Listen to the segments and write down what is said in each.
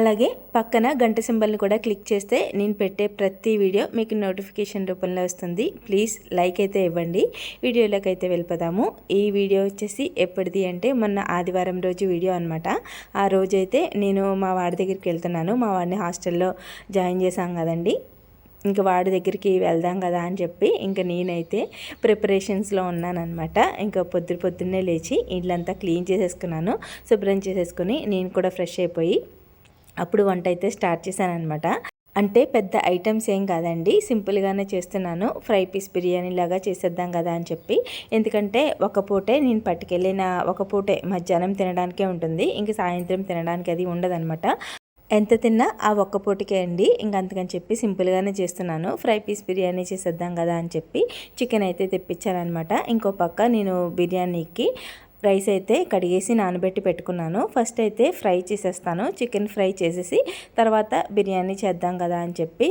అలాగే పక్కన గంట సింబల్ని కూడా క్లిక్ చేస్తే నేను పెట్టే ప్రతి వీడియో మీకు నోటిఫికేషన్ రూపంలో వస్తుంది. ప్లీజ్ లైక్ అయితే ఇవ్వండి. వీడియోలోకి అయితే వెళ్ళిపోదాము. ఈ వీడియో వచ్చేసి ఎప్పటిది అంటే మొన్న ఆదివారం రోజు వీడియో అనమాట ఆ రోజైతే నేను మా వాడి దగ్గరికి వెళ్తున్నాను. మా వాడిని హాస్టల్లో జాయిన్ చేశాం కదండి. ఇంకా వాడి దగ్గరికి వెళ్దాం కదా అని చెప్పి ఇంకా నేనైతే ప్రిపరేషన్స్లో ఉన్నానమాట ఇంకా పొద్దు పొద్దున్నే లేచి ఇళ్ళంతా క్లీన్ చేసేసుకున్నాను. శుభ్రం చేసేసుకుని నేను కూడా ఫ్రెష్ అయిపోయి అప్పుడు వంట అయితే స్టార్ట్ చేశాను అనమాట అంటే పెద్ద ఐటమ్స్ ఏం కాదండి. సింపుల్గానే చేస్తున్నాను. ఫ్రై పీస్ బిర్యానీ లాగా చేసేద్దాం కదా అని చెప్పి. ఎందుకంటే ఒక పూటే నేను పట్టుకెళ్ళిన ఒక పూటే మధ్యాహ్నం తినడానికే ఉంటుంది. ఇంక సాయంత్రం తినడానికి అది ఉండదనమాట ఎంత తిన్నా ఆ ఒక్క పూటకే అండి. ఇంక చెప్పి సింపుల్గానే చేస్తున్నాను. ఫ్రై పీస్ బిర్యానీ చేసేద్దాం కదా అని చెప్పి చికెన్ అయితే తెప్పించాను అనమాట ఇంకో పక్క నేను బిర్యానీకి రైస్ అయితే కడిగేసి నానబెట్టి పెట్టుకున్నాను. ఫస్ట్ అయితే ఫ్రై చేసేస్తాను. చికెన్ ఫ్రై చేసేసి తర్వాత బిర్యానీ చేద్దాం కదా అని చెప్పి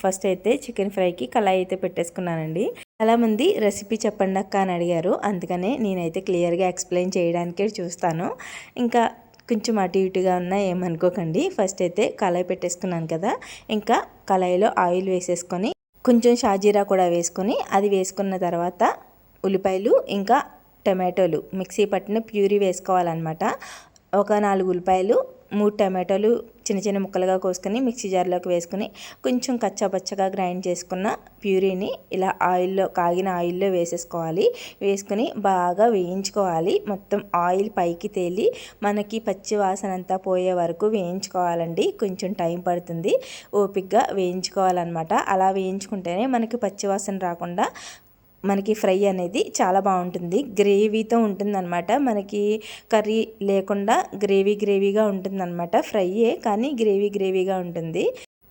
ఫస్ట్ అయితే చికెన్ ఫ్రైకి కళాయి అయితే పెట్టేసుకున్నానండి. చాలామంది రెసిపీ చెప్పండి అక్క అని అడిగారు. అందుకనే నేనైతే క్లియర్గా ఎక్స్ప్లెయిన్ చేయడానికే చూస్తాను. ఇంకా కొంచెం అటు ఇటుగా ఉన్నా ఏమనుకోకండి. ఫస్ట్ అయితే కళాయి పెట్టేసుకున్నాను కదా. ఇంకా కళాయిలో ఆయిల్ వేసేసుకొని కొంచెం షాజీరా కూడా వేసుకొని అది వేసుకున్న తర్వాత ఉల్లిపాయలు ఇంకా టమాటోలు మిక్సీ పట్టిన ప్యూరీ వేసుకోవాలన్నమాట. ఒక నాలుగు ఉల్లిపాయలు మూడు టమాటోలు చిన్న చిన్న ముక్కలుగా కోసుకొని మిక్సీ జార్లోకి వేసుకొని కొంచెం కచ్చాపచ్చగా గ్రైండ్ చేసుకున్న ప్యూరీని ఇలా ఆయిల్లో కాగిన ఆయిల్లో వేసేసుకోవాలి. వేసుకుని బాగా వేయించుకోవాలి. మొత్తం ఆయిల్ పైకి తేలి మనకి పచ్చి వాసన అంతా పోయే వరకు వేయించుకోవాలండి. కొంచెం టైం పడుతుంది. ఓపిక్గా వేయించుకోవాలన్నమాట. అలా వేయించుకుంటేనే మనకి పచ్చి వాసన రాకుండా మనకి ఫ్రై అనేది చాలా బాగుంటుంది. గ్రేవీతో ఉంటుందన్నమాట. మనకి కర్రీ లేకుండా గ్రేవీ గ్రేవీగా ఉంటుందన్నమాట ఫ్రైయే కానీ గ్రేవీ గ్రేవీగా ఉంటుంది.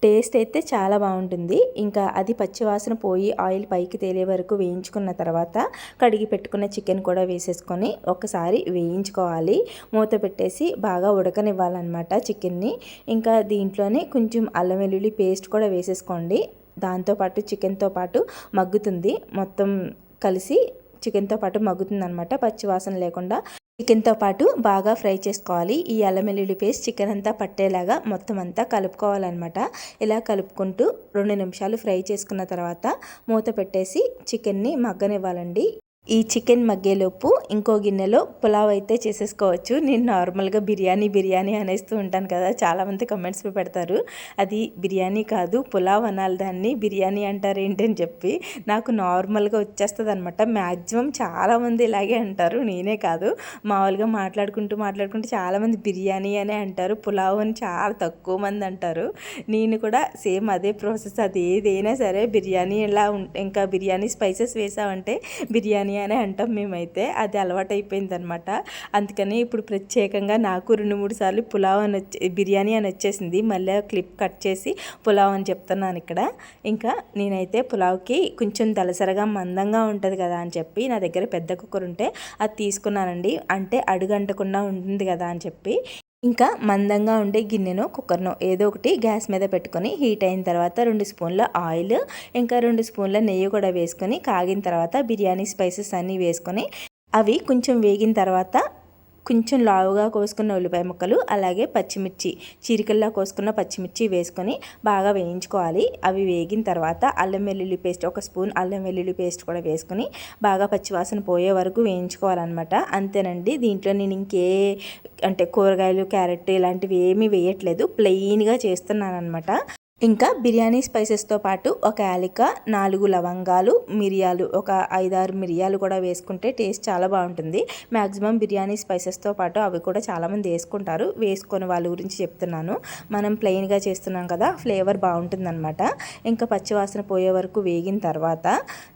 టేస్ట్ అయితే చాలా బాగుంటుంది. ఇంకా అది పచ్చివాసన పోయి ఆయిల్ పైకి తేలే వరకు వేయించుకున్న తర్వాత కడిగి పెట్టుకున్న చికెన్ కూడా వేసేసుకొని ఒకసారి వేయించుకోవాలి. మూత పెట్టేసి బాగా ఉడకనివ్వాలన్నమాట చికెన్ని. ఇంకా దీంట్లోనే కొంచెం అల్లం వెల్లుల్లి పేస్ట్ కూడా వేసేసుకోండి. దాంతోపాటు చికెన్తో పాటు మగ్గుతుంది. మొత్తం కలిసి చికెన్తో పాటు మగ్గుతుంది అనమాట పచ్చివాసన లేకుండా చికెన్తో పాటు బాగా ఫ్రై చేసుకోవాలి. ఈ అల్లం వెల్లుల్లి పేస్ట్ చికెన్ అంతా పట్టేలాగా మొత్తం అంతా కలుపుకోవాలన్నమాట. ఇలా కలుపుకుంటూ రెండు నిమిషాలు ఫ్రై చేసుకున్న తర్వాత మూత పెట్టేసి చికెన్ని మగ్గనివ్వాలండి. ఈ చికెన్ మగ్గేలోపు ఇంకో గిన్నెలో పులావ్ అయితే చేసేసుకోవచ్చు. నేను నార్మల్గా బిర్యానీ బిర్యానీ అనేస్తూ ఉంటాను కదా చాలామంది కమెంట్స్ పెడతారు. అది బిర్యానీ కాదు పులావ్ అనాలి దాన్ని బిర్యానీ అంటారు ఏంటని చెప్పి. నాకు నార్మల్గా వచ్చేస్తుంది అనమాట మ్యాక్సిమం చాలామంది ఇలాగే అంటారు నేనే కాదు. మామూలుగా మాట్లాడుకుంటూ మాట్లాడుకుంటూ చాలామంది బిర్యానీ అనే అంటారు పులావ్ అని చాలా తక్కువ మంది అంటారు. నేను కూడా సేమ్ అదే ప్రాసెస్ అది ఏదైనా సరే బిర్యానీ ఇలా ఇంకా బిర్యానీ స్పైసెస్ వేసామంటే బిర్యానీ అని అంటాం మేమైతే. అది అలవాటైపోయిందనమాట. అందుకని ఇప్పుడు ప్రత్యేకంగా నాకు రెండు మూడు సార్లు పులావ్ అని వచ్చి బిర్యానీ అని వచ్చేసింది. మళ్ళీ క్లిప్ కట్ చేసి పులావ్ అని చెప్తున్నాను ఇక్కడ. ఇంకా నేనైతే పులావ్కి కొంచెం దలసరగా మందంగా ఉంటుంది కదా అని చెప్పి నా దగ్గర పెద్ద కుక్కర్ ఉంటే అది తీసుకున్నానండి. అంటే అడుగంటకుండా ఉంటుంది కదా అని చెప్పి. ఇంకా మందంగా ఉండే గిన్నెను కుక్కర్ను ఏదో ఒకటి గ్యాస్ మీద పెట్టుకొని హీట్ అయిన తర్వాత రెండు స్పూన్ల ఆయిల్ ఇంకా రెండు స్పూన్ల నెయ్యి కూడా వేసుకొని కాగిన తర్వాత బిర్యానీ స్పైసెస్ అన్నీ వేసుకొని అవి కొంచెం వేగిన తర్వాత కొంచెం లావుగా కోసుకున్న ఉల్లిపాయ ముక్కలు అలాగే పచ్చిమిర్చి చీరికల్లా కోసుకున్న పచ్చిమిర్చి వేసుకొని బాగా వేయించుకోవాలి. అవి వేగిన తర్వాత అల్లం వెల్లుల్లి పేస్ట్ ఒక స్పూన్ అల్లం వెల్లుల్లి పేస్ట్ కూడా వేసుకొని బాగా పచ్చివాసన పోయే వరకు వేయించుకోవాలన్నమాట. అంతేనండి. దీంట్లో నేను ఇంకే అంటే కూరగాయలు క్యారెట్ ఇలాంటివి ఏమీ వేయట్లేదు. ప్లెయిన్గా చేస్తున్నాను అనమాట ఇంకా బిర్యానీ స్పైసెస్తో పాటు ఒక యాలిక నాలుగు లవంగాలు మిరియాలు ఒక ఐదారు మిరియాలు కూడా వేసుకుంటే టేస్ట్ చాలా బాగుంటుంది. మ్యాక్సిమం బిర్యానీ స్పైసెస్తో పాటు అవి కూడా చాలామంది వేసుకుంటారు. వేసుకొని వాళ్ళ గురించి చెప్తున్నాను. మనం ప్లెయిన్గా చేస్తున్నాం కదా ఫ్లేవర్ బాగుంటుందన్నమాట. ఇంకా పచ్చివాసన పోయే వరకు వేగిన తర్వాత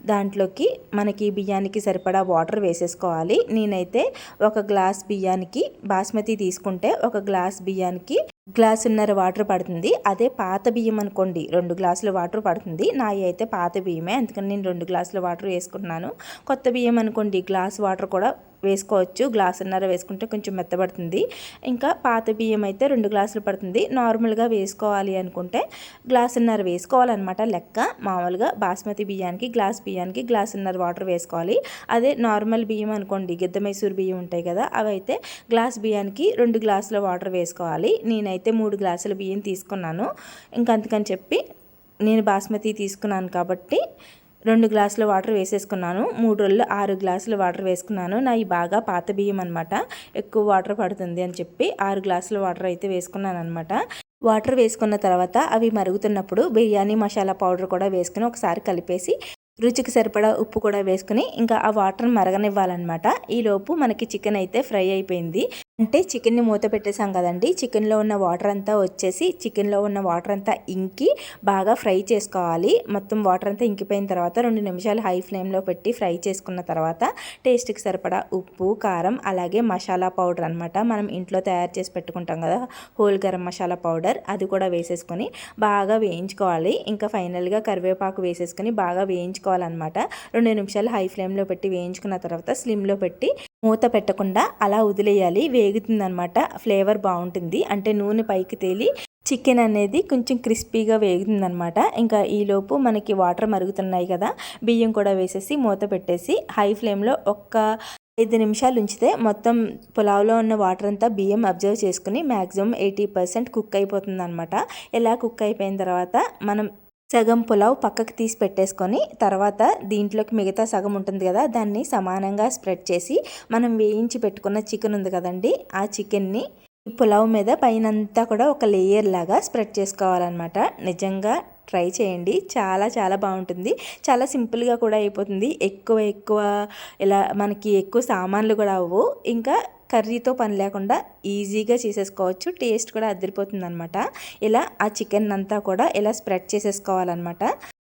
దాంట్లోకి మనకి బియ్యానికి సరిపడా వాటర్ వేసేసుకోవాలి. నేనైతే ఒక గ్లాస్ బియ్యానికి బాస్మతి తీసుకుంటే ఒక గ్లాస్ బియ్యానికి గ్లాసున్నర వాటర్ పడుతుంది. అదే పాత బియ్యం అనుకోండి రెండు గ్లాసుల వాటర్ పడుతుంది. నా అయితే పాత బియ్యమే అందుకని నేను రెండు గ్లాసుల వాటర్ వేసుకుంటున్నాను. కొత్త బియ్యం అనుకోండి గ్లాస్ వాటర్ కూడా వేసుకోవచ్చు. గ్లాసున్నర వేసుకుంటే కొంచెం మెత్తబడుతుంది. ఇంకా పాత బియ్యం అయితే రెండు గ్లాసులు పడుతుంది. నార్మల్గా వేసుకోవాలి అనుకుంటే గ్లాసున్నర వేసుకోవాలన్నమాట లెక్క. మామూలుగా బాస్మతి బియ్యానికి గ్లాస్ బియ్యానికి గ్లాసున్నర వాటర్ వేసుకోవాలి. అదే నార్మల్ బియ్యం అనుకోండి గిద్ద మైసూర్ బియ్యం ఉంటాయి కదా అవి అయితే గ్లాస్ బియ్యానికి రెండు గ్లాసుల వాటర్ వేసుకోవాలి. నేనైతే మూడు గ్లాసుల బియ్యం తీసుకున్నాను. ఇంకా అందుకని చెప్పి నేను బాస్మతి తీసుకున్నాను కాబట్టి రెండు గ్లాసుల వాటర్ వేసేసుకున్నాను. మూడు రోజులు ఆరు గ్లాసుల వాటర్ వేసుకున్నాను. నా ఈ బాగా పాత బియ్యం అనమాట ఎక్కువ వాటర్ పడుతుంది అని చెప్పి ఆరు గ్లాసుల వాటర్ అయితే వేసుకున్నాను అనమాట వాటర్ వేసుకున్న తర్వాత అవి మరుగుతున్నప్పుడు బిర్యానీ మసాలా పౌడర్ కూడా వేసుకుని ఒకసారి కలిపేసి రుచికి సరిపడా ఉప్పు కూడా వేసుకుని ఇంకా ఆ వాటర్ మరగనివ్వాలన్నమాట. ఈలోపు మనకి చికెన్ అయితే ఫ్రై అయిపోయింది. అంటే చికెన్ని మూత పెట్టేసాం కదండి. చికెన్లో ఉన్న వాటర్ అంతా వచ్చేసి చికెన్లో ఉన్న వాటర్ అంతా ఇంకి బాగా ఫ్రై చేసుకోవాలి. మొత్తం వాటర్ అంతా ఇంకిపోయిన తర్వాత రెండు నిమిషాలు హై ఫ్లేమ్లో పెట్టి ఫ్రై చేసుకున్న తర్వాత టేస్ట్కి సరిపడా ఉప్పు కారం అలాగే మసాలా పౌడర్ అనమాట మనం ఇంట్లో తయారు చేసి పెట్టుకుంటాం కదా హోల్ గరం మసాలా పౌడర్ అది కూడా వేసేసుకొని బాగా వేయించుకోవాలి. ఇంకా ఫైనల్గా కరివేపాకు వేసేసుకొని బాగా వేయించుకోవాలన్నమాట. రెండు నిమిషాలు హై ఫ్లేమ్లో పెట్టి వేయించుకున్న తర్వాత స్లిమ్లో పెట్టి మూత పెట్టకుండా అలా వదిలేయాలి. వేగుతుందనమాట ఫ్లేవర్ బాగుంటుంది. అంటే నూనె పైకి తేలి చికెన్ అనేది కొంచెం క్రిస్పీగా వేగుతుందనమాట ఇంకా ఈలోపు మనకి వాటర్ మరుగుతున్నాయి కదా బియ్యం కూడా వేసేసి మూత పెట్టేసి హై ఫ్లేమ్లో ఒక్క ఐదు నిమిషాలు ఉంచితే మొత్తం పులావ్లో ఉన్న వాటర్ అంతా బియ్యం అబ్జర్వ్ చేసుకుని మ్యాక్సిమం ఎయిటీ పర్సెంట్ కుక్ అయిపోతుంది అనమాట ఇలా కుక్ అయిపోయిన తర్వాత మనం సగం పులావ్ పక్కకు తీసి పెట్టేసుకొని తర్వాత దీంట్లోకి మిగతా సగం ఉంటుంది కదా దాన్ని సమానంగా స్ప్రెడ్ చేసి మనం వేయించి పెట్టుకున్న చికెన్ ఉంది కదండి ఆ చికెన్ని పులావ్ మీద పైనంతా కూడా ఒక లేయర్ లాగా స్ప్రెడ్ చేసుకోవాలన్నమాట. నిజంగా ట్రై చేయండి చాలా చాలా బాగుంటుంది. చాలా సింపుల్గా కూడా అయిపోతుంది. ఎక్కువ ఎక్కువ ఇలా మనకి ఎక్కువ సామాన్లు కూడా అవ్వు ఇంకా కర్రీతో పని లేకుండా ఈజీగా చేసేసుకోవచ్చు. టేస్ట్ కూడా అదిరిపోతుంది అనమాట ఇలా ఆ చికెన్ అంతా కూడా ఇలా స్ప్రెడ్ చేసేసుకోవాలన్నమాట.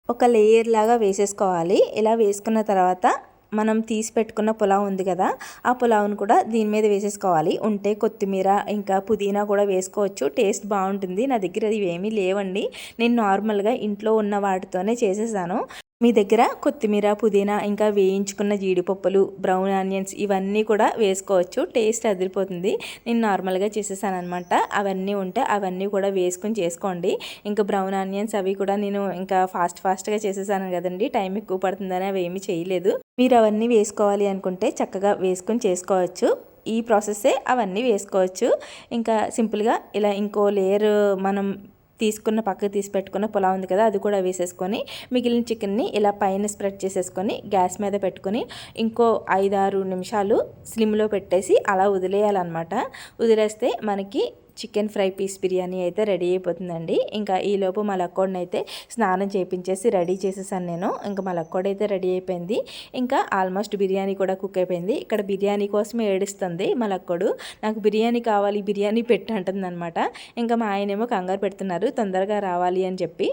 ఒక లేయర్ లాగా వేసేసుకోవాలి. ఇలా వేసుకున్న తర్వాత మనం తీసి పెట్టుకున్న పులావ్ ఉంది కదా ఆ పులావ్ను కూడా దీని మీద వేసేసుకోవాలి. ఉంటే కొత్తిమీర ఇంకా పుదీనా కూడా వేసుకోవచ్చు. టేస్ట్ బాగుంటుంది. నా దగ్గర అది ఏమీ లేవండి. నేను నార్మల్గా ఇంట్లో ఉన్న వాటితోనే చేసేసాను. మీ దగ్గర కొత్తిమీర పుదీనా ఇంకా వేయించుకున్న జీడిపప్పులు బ్రౌన్ ఆనియన్స్ ఇవన్నీ కూడా వేసుకోవచ్చు. టేస్ట్ అదిరిపోతుంది. నేను నార్మల్గా చేసేసాను అనమాట అవన్నీ ఉంటే అవన్నీ కూడా వేసుకొని చేసుకోండి. ఇంకా బ్రౌన్ ఆనియన్స్ అవి కూడా నేను ఇంకా ఫాస్ట్ ఫాస్ట్గా చేసేసాను కదండి. టైం ఎక్కువ పడుతుందని అవి ఏమీ చేయలేదు. మీరు అవన్నీ వేసుకోవాలి అనుకుంటే చక్కగా వేసుకొని చేసుకోవచ్చు. ఈ ప్రాసెస్సే అవన్నీ వేసుకోవచ్చు. ఇంకా సింపుల్గా ఇలా ఇంకో లేయర్ మనం తీసుకున్న పక్కకు తీసి పెట్టుకున్న పులావ్ ఉంది కదా అది కూడా వేసేసుకొని మిగిలిన చికెన్ని ఇలా పైన స్ప్రెడ్ చేసేసుకొని గ్యాస్ మీద పెట్టుకొని ఇంకో ఐదారు నిమిషాలు స్లిమ్లో పెట్టేసి అలా వదిలేయాలన్నమాట. వదిలేస్తే మనకి చికెన్ ఫ్రై పీస్ బిర్యానీ అయితే రెడీ అయిపోతుందండి. ఇంకా ఈలోపు మా లక్కోడిని అయితే స్నానం చేయించేసి రెడీ చేసేసాను నేను. ఇంకా మా లక్కోడ్ అయితే రెడీ అయిపోయింది. ఇంకా ఆల్మోస్ట్ బిర్యానీ కూడా కుక్ అయిపోయింది. ఇక్కడ బిర్యానీ కోసమే ఏడుస్తుంది మా లక్కోడు నాకు బిర్యానీ కావాలి బిర్యానీ పెట్టు అంటుంది అనమాట ఇంకా మా ఆయనేమో కంగారు పెడుతున్నారు తొందరగా రావాలి అని చెప్పి.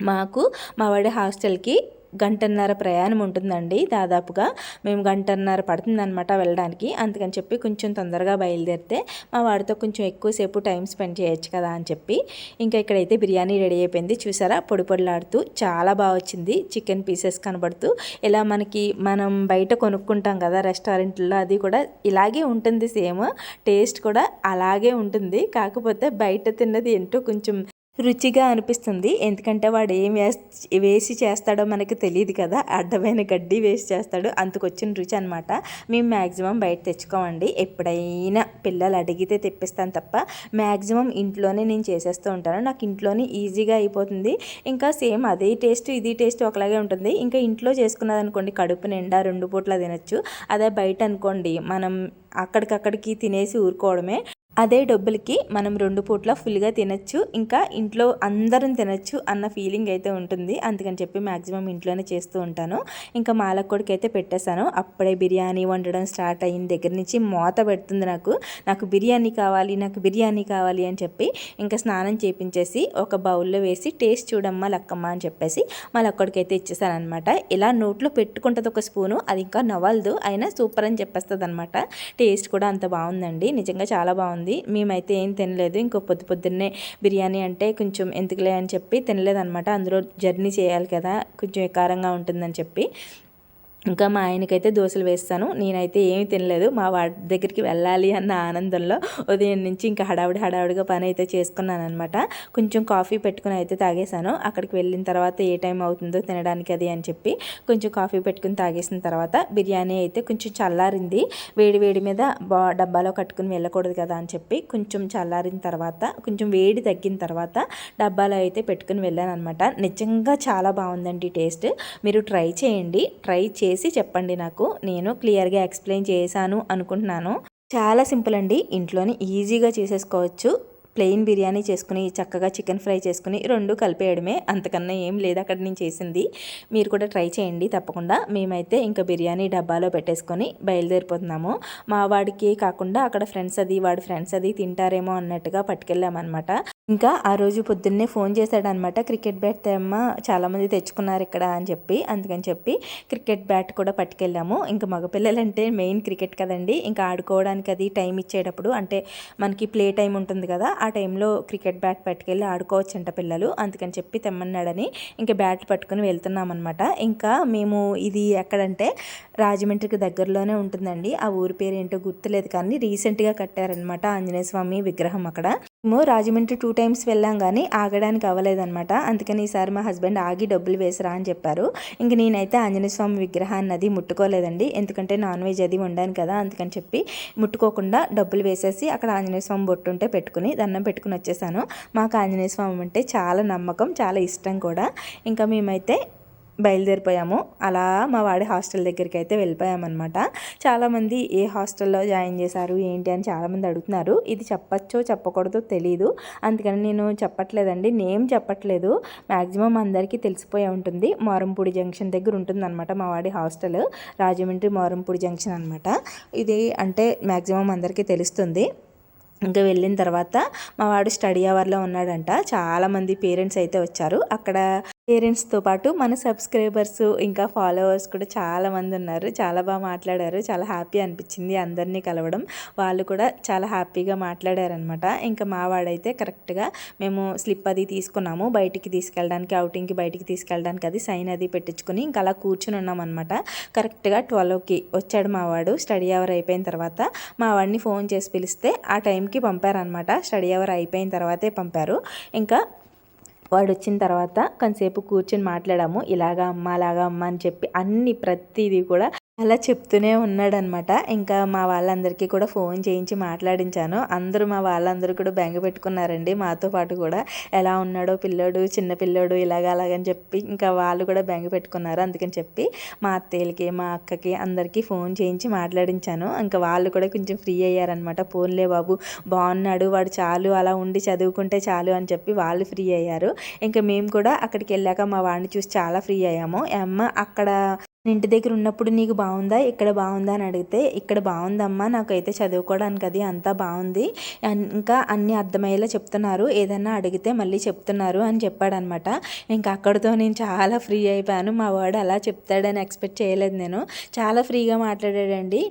మాకు మా వాడి హాస్టల్కి గంటన్నర ప్రయాణం ఉంటుందండి దాదాపుగా. మేము గంటన్నర పడుతుందనమాట వెళ్ళడానికి. అందుకని చెప్పి కొంచెం తొందరగా బయలుదేరితే మా వాడితో కొంచెం ఎక్కువసేపు టైం స్పెండ్ చేయొచ్చు కదా అని చెప్పి ఇంకా ఇక్కడైతే బిర్యానీ రెడీ అయిపోయింది. చూసారా? పొడి పొడిలాడుతూ చాలా బాగా వచ్చింది. చికెన్ పీసెస్ కనబడుతూ ఇలా మనకి మనం బయట కొనుక్కుంటాం కదా రెస్టారెంట్లో అది కూడా ఇలాగే ఉంటుంది సేమ్. టేస్ట్ కూడా అలాగే ఉంటుంది. కాకపోతే బయట తిన్నది ఏంటో కొంచెం రుచిగా అనిపిస్తుంది. ఎందుకంటే వాడు ఏం వేసి చేస్తాడో మనకి తెలియదు కదా. అడ్డమైన గడ్డి వేసి చేస్తాడు. అంతకొచ్చిన రుచి అనమాట మేము మ్యాక్సిమం బయట తెచ్చుకోమండి. ఎప్పుడైనా పిల్లలు అడిగితే తెప్పిస్తాను తప్ప మ్యాక్సిమం ఇంట్లోనే నేను చేసేస్తూ ఉంటాను. నాకు ఇంట్లోనే ఈజీగా అయిపోతుంది. ఇంకా సేమ్ అదే టేస్ట్ ఇది టేస్ట్ ఒకలాగే ఉంటుంది. ఇంకా ఇంట్లో చేసుకున్నది అనుకోండి కడుపు నిండా రెండు పూట్ల తినచ్చు. అదే బయట అనుకోండి మనం అక్కడికక్కడికి తినేసి ఊరుకోవడమే. అదే డబ్బులకి మనం రెండు పూట్ల ఫుల్గా తినచ్చు ఇంకా ఇంట్లో అందరం తినచ్చు అన్న ఫీలింగ్ అయితే ఉంటుంది. అందుకని చెప్పి మ్యాక్సిమం ఇంట్లోనే చేస్తూ ఉంటాను. ఇంకా మాలక్కొడికి అయితే పెట్టేశాను. అప్పుడే బిర్యానీ వండడం స్టార్ట్ అయిన దగ్గర నుంచి మూత పెడుతుంది నాకు. నాకు బిర్యానీ కావాలి నాకు బిర్యానీ కావాలి అని చెప్పి ఇంకా స్నానం చేపించేసి ఒక బౌల్లో వేసి టేస్ట్ చూడమ్మా లక్కమ్మ అని చెప్పేసి మా అయితే ఇచ్చేసాను అనమాట ఇలా నోట్లో పెట్టుకుంటుంది ఒక స్పూను అది ఇంకా నవలదు అయినా సూపర్ అని చెప్పేస్తుంది అనమాట టేస్ట్ కూడా అంత బాగుందండి. నిజంగా చాలా బాగుంది. ఉంది. మేమైతే ఏం తినలేదు. ఇంకో పొద్దు పొద్దున్నే బిర్యానీ అంటే కొంచెం ఎందుకులే అని చెప్పి తినలేదనమాట అందులో జర్నీ చేయాలి కదా. కొంచెం కారంగా ఉంటుందని చెప్పి. ఇంకా మా ఆయనకైతే దోశలు వేస్తాను. నేనైతే ఏమీ తినలేదు. మా వాడి దగ్గరికి వెళ్ళాలి అన్న ఆనందంలో ఉదయం నుంచి ఇంకా హడావుడి హడావుడిగా పని అయితే చేసుకున్నాను అనమాట కొంచెం కాఫీ పెట్టుకుని అయితే తాగేశాను. అక్కడికి వెళ్ళిన తర్వాత ఏ టైం అవుతుందో తినడానికి అది అని చెప్పి కొంచెం కాఫీ పెట్టుకుని తాగేసిన తర్వాత బిర్యానీ అయితే కొంచెం చల్లారింది. వేడి వేడి మీద బా డబ్బాలో కట్టుకుని వెళ్ళకూడదు కదా అని చెప్పి కొంచెం చల్లారిన తర్వాత కొంచెం వేడి తగ్గిన తర్వాత డబ్బాలో అయితే పెట్టుకుని వెళ్ళాను అనమాట నిజంగా చాలా బాగుందండి టేస్ట్. మీరు ట్రై చేయండి. ట్రై చే చేసి చెప్పండి నాకు. నేను క్లియర్గా ఎక్స్ప్లెయిన్ చేశాను అనుకుంటున్నాను. చాలా సింపుల్ అండి. ఇంట్లోనే ఈజీగా చేసేసుకోవచ్చు. ప్లెయిన్ బిర్యానీ చేసుకుని చక్కగా చికెన్ ఫ్రై చేసుకుని రెండు కలిపేయడమే. అంతకన్నా ఏం లేదు అక్కడ నేను చేసింది. మీరు కూడా ట్రై చేయండి తప్పకుండా. మేమైతే ఇంకా బిర్యానీ డబ్బాలో పెట్టేసుకొని బయలుదేరిపోతున్నాము. మా వాడికి కాకుండా అక్కడ ఫ్రెండ్స్ అది వాడి ఫ్రెండ్స్ అది తింటారేమో అన్నట్టుగా పట్టుకెళ్ళామన్నమాట. ఇంకా ఆ రోజు పొద్దున్నే ఫోన్ చేశాడనమాట క్రికెట్ బ్యాట్ తెమ్మ చాలామంది తెచ్చుకున్నారు ఇక్కడ అని చెప్పి అందుకని చెప్పి క్రికెట్ బ్యాట్ కూడా పట్టుకెళ్ళాము. ఇంకా మగపిల్లలంటే మెయిన్ క్రికెట్ కదండి. ఇంకా ఆడుకోవడానికి అది టైం ఇచ్చేటప్పుడు అంటే మనకి ప్లే టైం ఉంటుంది కదా ఆ టైంలో క్రికెట్ బ్యాట్ పట్టుకెళ్ళి ఆడుకోవచ్చంట పిల్లలు. అందుకని చెప్పి తెమ్మన్నాడని ఇంకా బ్యాట్ పట్టుకుని వెళ్తున్నాం అనమాట ఇంకా మేము ఇది ఎక్కడంటే రాజమండ్రికి దగ్గరలోనే ఉంటుందండి. ఆ ఊరి పేరు ఏంటో గుర్తులేదు కానీ రీసెంట్గా కట్టారనమాట ఆంజనేయ స్వామి విగ్రహం అక్కడ. మేము రాజమండ్రి టూ టైమ్స్ వెళ్ళాం కానీ ఆగడానికి అవ్వలేదన్నమాట. అందుకని ఈసారి మా హస్బెండ్ ఆగి డబ్బులు వేసరా అని చెప్పారు. ఇంక నేనైతే ఆంజనేయ స్వామి విగ్రహాన్ని అది ముట్టుకోలేదండి. ఎందుకంటే నాన్ వెజ్ అది వండాను కదా అందుకని చెప్పి ముట్టుకోకుండా డబ్బులు వేసేసి అక్కడ ఆంజనేయ స్వామి బొట్టుంటే పెట్టుకుని దండం పెట్టుకుని వచ్చేసాను. మాకు ఆంజనేయ స్వామి అంటే చాలా నమ్మకం చాలా ఇష్టం కూడా. ఇంకా మేమైతే బయలుదేరిపోయాము. అలా మా వాడి హాస్టల్ దగ్గరికి అయితే వెళ్ళిపోయామన్నమాట. చాలామంది ఏ హాస్టల్లో జాయిన్ చేశారు ఏంటి అని చాలామంది అడుగుతున్నారు. ఇది చెప్పచ్చో చెప్పకూడదో తెలీదు. అందుకని నేను చెప్పట్లేదండి. నేమ్ చెప్పట్లేదు. మ్యాక్సిమం అందరికీ తెలిసిపోయి ఉంటుంది. మోరంపూడి జంక్షన్ దగ్గర ఉంటుందన్నమాట మా వాడి హాస్టల్. రాజమండ్రి మోరంపూడి జంక్షన్ అనమాట ఇది అంటే మ్యాక్సిమం అందరికీ తెలుస్తుంది. ఇంకా వెళ్ళిన తర్వాత మా వాడు స్టడీ అవర్లో ఉన్నాడంట. చాలామంది పేరెంట్స్ అయితే వచ్చారు. అక్కడ పేరెంట్స్తో పాటు మన సబ్స్క్రైబర్స్ ఇంకా ఫాలోవర్స్ కూడా చాలామంది ఉన్నారు. చాలా బాగా మాట్లాడారు. చాలా హ్యాపీ అనిపించింది అందరినీ కలవడం. వాళ్ళు కూడా చాలా హ్యాపీగా మాట్లాడారనమాట ఇంకా మా వాడైతే కరెక్ట్గా మేము స్లిప్ అది తీసుకున్నాము. బయటికి తీసుకెళ్ళడానికి అవుటింగ్కి బయటికి తీసుకెళ్ళడానికి అది సైన్ అది పెట్టించుకొని ఇంకా అలా కూర్చుని ఉన్నామన్నమాట. కరెక్ట్గా ట్వెల్వ్కి వచ్చాడు మావాడు స్టడీ అవర్ అయిపోయిన తర్వాత మా వాడిని ఫోన్ చేసి పిలిస్తే ఆ టైంకి పంపారనమాట స్టడీ అవర్ అయిపోయిన తర్వాతే పంపారు. ఇంకా వాడు వచ్చిన తర్వాత కొంతసేపు కూర్చొని మాట్లాడాము. ఇలాగా అమ్మ అలాగా అమ్మ అని చెప్పి అన్ని ప్రతిదీ కూడా అలా చెప్తూనే ఉన్నాడనమాట. ఇంకా మా వాళ్ళందరికీ కూడా ఫోన్ చేయించి మాట్లాడించాను. అందరూ మా వాళ్ళందరూ కూడా బెంగ పెట్టుకున్నారండి. మాతో పాటు కూడా ఎలా ఉన్నాడో పిల్లోడు చిన్న పిల్లోడు ఇలాగ అలాగని చెప్పి ఇంకా వాళ్ళు కూడా బెంగ పెట్టుకున్నారు. అందుకని చెప్పి మా అత్తయ్యలకి మా అక్కకి అందరికీ ఫోన్ చేయించి మాట్లాడించాను. ఇంకా వాళ్ళు కూడా కొంచెం ఫ్రీ అయ్యారనమాట. ఫోన్లే బాబు బాగున్నాడు వాడు చాలు అలా ఉండి చదువుకుంటే చాలు అని చెప్పి వాళ్ళు ఫ్రీ అయ్యారు. ఇంకా మేము కూడా అక్కడికి వెళ్ళాక మా వాడిని చూసి చాలా ఫ్రీ అయ్యాము. అమ్మ అక్కడ ఇంటి దగ్గర ఉన్నప్పుడు నీకు బాగుందా? ఇక్కడ బాగుందా? అని అడిగితే ఇక్కడ బాగుందమ్మా నాకైతే చదువుకోవడానికి అది అంతా బాగుంది. ఇంకా అన్నీ అర్థమయ్యేలా చెప్తున్నారు. ఏదన్నా అడిగితే మళ్ళీ చెప్తున్నారు అని చెప్పాడనమాట. ఇంకా అక్కడితో నేను చాలా ఫ్రీ అయిపోయాను. మా వాడు అలా చెప్తాడని ఎక్స్పెక్ట్ చేయలేదు నేను. చాలా ఫ్రీగా మాట్లాడాడండి.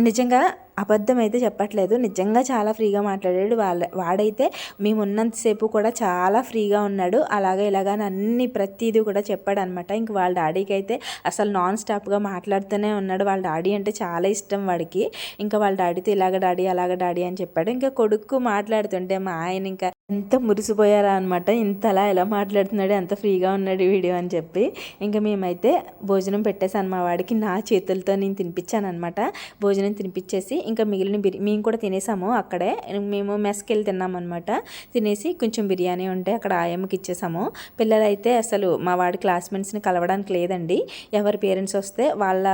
నిజంగా అబద్ధం అయితే చెప్పట్లేదు. నిజంగా చాలా ఫ్రీగా మాట్లాడాడు. వాళ్ళ వాడైతే మేము ఉన్నంతసేపు కూడా చాలా ఫ్రీగా ఉన్నాడు. అలాగే ఇలాగని అన్ని ప్రతిదీ కూడా చెప్పాడు అనమాట ఇంక వాళ్ళ డాడీకి అయితే అసలు నాన్ స్టాప్గా మాట్లాడుతూనే ఉన్నాడు. వాళ్ళ డాడీ అంటే చాలా ఇష్టం వాడికి. ఇంకా వాళ్ళ డాడీతో ఇలాగ డాడీ అలాగ డాడీ అని చెప్పాడు. ఇంకా కొడుకు మాట్లాడుతుంటే మా ఆయన ఇంకా ఎంత మురిసిపోయారా అనమాట ఇంతలా ఎలా మాట్లాడుతున్నాడు. ఎంత ఫ్రీగా ఉన్నాడు వీడియో అని చెప్పి. ఇంకా మేమైతే భోజనం పెట్టేశాను మా వాడికి. నా చేతులతో నేను తినిపించాను అనమాట భోజనం తినిపించేసి ఇంకా మిగిలిన బిర్యానీ మేము కూడా తినేసాము అక్కడే. మేము మెస్కి వెళ్ళి తిన్నామన్నమాట. తినేసి కొంచెం బిర్యానీ ఉంటే అక్కడ ఆయమ్మకి ఇచ్చేసాము. పిల్లలైతే అసలు మా వాడి క్లాస్మేట్స్ని కలవడానికి లేదండి. ఎవరి పేరెంట్స్ వస్తే వాళ్ళ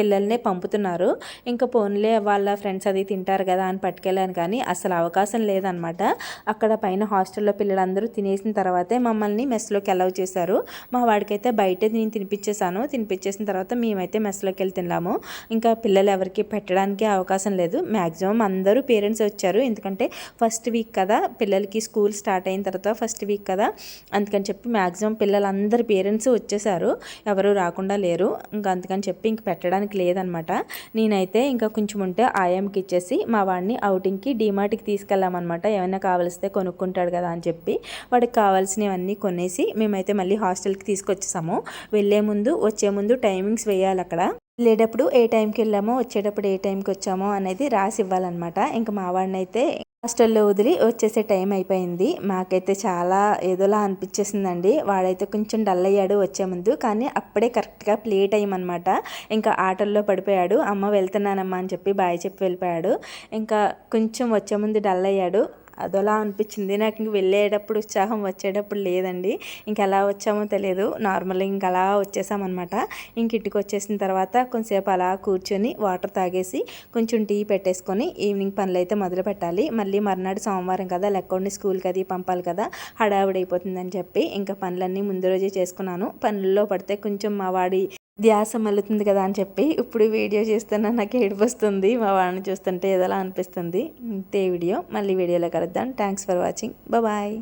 పిల్లల్నే పంపుతున్నారు. ఇంకా పోన్లే వాళ్ళ ఫ్రెండ్స్ అది తింటారు కదా అని పట్టుకెళ్ళాను కానీ అసలు అవకాశం లేదనమాట అక్కడ పైన హాస్టల్లో పిల్లలందరూ తినేసిన తర్వాతే మమ్మల్ని మెస్లోకి అలౌ చేశారు. మా వాడికైతే బయట నేను తినిపించేశాను తినిపించేసిన తర్వాత మేమైతే మెస్లోకి వెళ్ళి తిన్నాము ఇంకా పిల్లలు ఎవరికి పెట్టడానికి అవకాశం లేదు. మ్యాక్సిమం అందరూ పేరెంట్స్ వచ్చారు. ఎందుకంటే ఫస్ట్ వీక్ కదా పిల్లలకి స్కూల్ స్టార్ట్ అయిన తర్వాత ఫస్ట్ వీక్ కదా. అందుకని చెప్పి మ్యాక్సిమం పిల్లలందరి పేరెంట్స్ వచ్చేసారు. ఎవరు రాకుండా లేరు. ఇంకా అందుకని చెప్పి ఇంక పెట్టడానికి వెళ్ళడానికి లేదనమాట. నేనైతే ఇంకా కొంచెం ఉంటే ఆయాంకి ఇచ్చేసి మా వాడిని అవుటింగ్కి డీమార్ట్కి తీసుకెళ్ళామన్నమాట ఏమైనా కావలిస్తే కొనుక్కుంటాడు కదా అని చెప్పి వాడికి కావాల్సినవన్నీ కొనేసి మేమైతే మళ్ళీ హాస్టల్కి తీసుకొచ్చేసాము. వెళ్ళే ముందు వచ్చే ముందు టైమింగ్స్ వేయాలి అక్కడ. వెళ్ళేటప్పుడు ఏ టైంకి వెళ్ళామో వచ్చేటప్పుడు ఏ టైంకి వచ్చామో అనేది రాసి ఇవ్వాలన్నమాట. ఇంకా మా వాడినైతే హాస్టల్లో వదిలి వచ్చేసే టైం అయిపోయింది. మాకైతే చాలా ఏదోలా అనిపించేసిందండి. వాడైతే కొంచెం డల్ అయ్యాడు వచ్చే ముందు కానీ అప్పుడే కరెక్ట్గా ప్లే టైం అనమాట ఇంకా ఆటల్లో పడిపోయాడు. అమ్మ వెళ్తున్నానమ్మా అని చెప్పి బాయ్ చెప్పి వెళ్ళిపోయాడు. ఇంకా కొంచెం వచ్చే ముందు డల్ అయ్యాడు. అదోలా అనిపించింది. నాకు ఇంక వెళ్ళేటప్పుడు ఉత్సాహం వచ్చేటప్పుడు లేదండి. ఇంక ఎలా వచ్చామో తెలియదు. నార్మల్గా ఇంక అలా వచ్చేసామన్నమాట. ఇంక ఇంటికి వచ్చేసిన తర్వాత కొంచెంసేపు అలా కూర్చొని వాటర్ తాగేసి కొంచెం టీ పెట్టేసుకొని ఈవినింగ్ పనులు అయితే మొదలు పెట్టాలి. మళ్ళీ మర్నాడు సోమవారం కదా లెక్కండి స్కూల్కి అది పంపాలి కదా హడావుడైపోతుందని చెప్పి ఇంకా పనులన్నీ ముందు రోజే చేసుకున్నాను. పనుల్లో పడితే కొంచెం మా వాడి ధ్యాస మల్లుతుంది కదా అని చెప్పి ఇప్పుడు వీడియో చేస్తున్నా నాకు ఏడుపు వస్తుంది మా వాడిని చూస్తుంటే ఏదోలా అనిపిస్తుంది. ఇంతే వీడియో. మళ్ళీ వీడియోలో కలుద్దాం. Thanks for watching bye